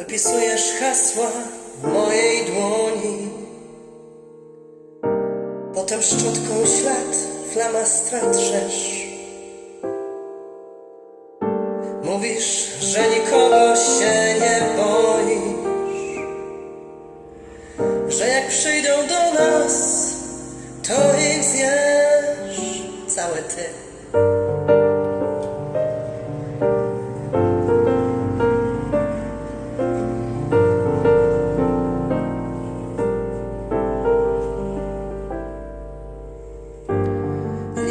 Piszesz hasła w mojej dłoni. Potem szczotką ślad flamastra trzesz Mówisz, że nikogo się nie boisz. Że jak przyjdą do nas, to ich zjesz. Całe ty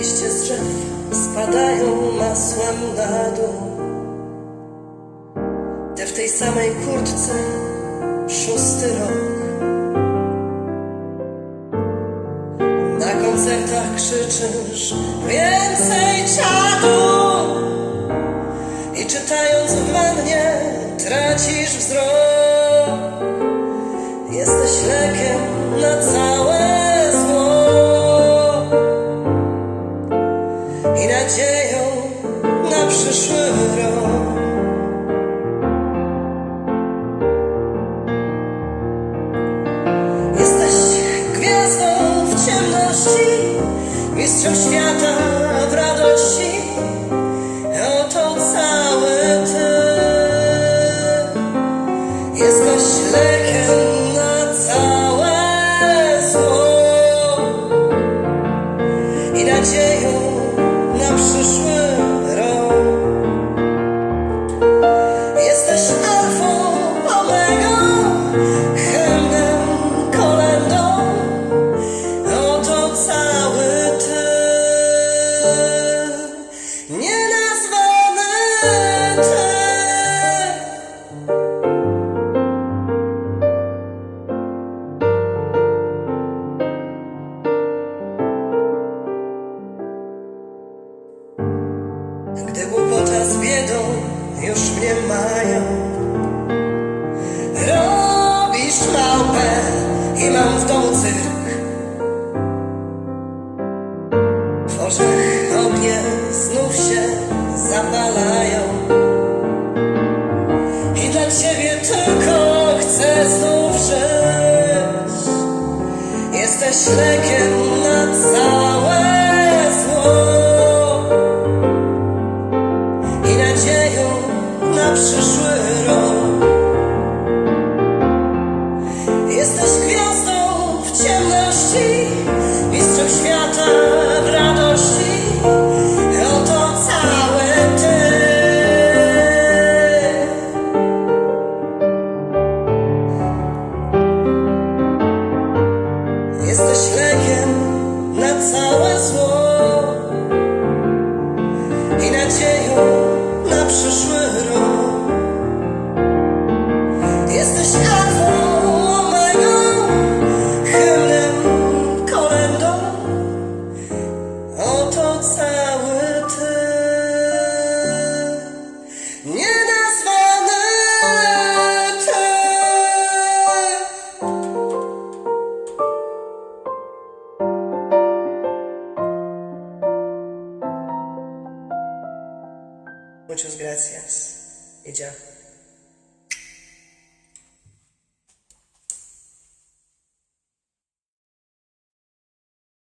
Liście z drzew spadają masłem na dół. Ty w tej samej kurtce szósty rok. Na koncertach krzyczysz więcej czadu! I czytając w wannie tracisz wzrok nadzieją na przyszły rok. Jesteś gwiazdą w ciemności, mistrzem świata w radości. Już mnie mają. Robisz małpę i mam w domu cyrk. W oczach ognie znów się zapalają. I dla ciebie tylko chcę znów żyć. Jesteś lekiem na całe Jesteś gwiazdą w ciemności, mistrzem świata w radości. Oto całe ty. Jesteś lekiem na całe zło i nadzieją na przyszły rok. Muchas gracias. Y ya.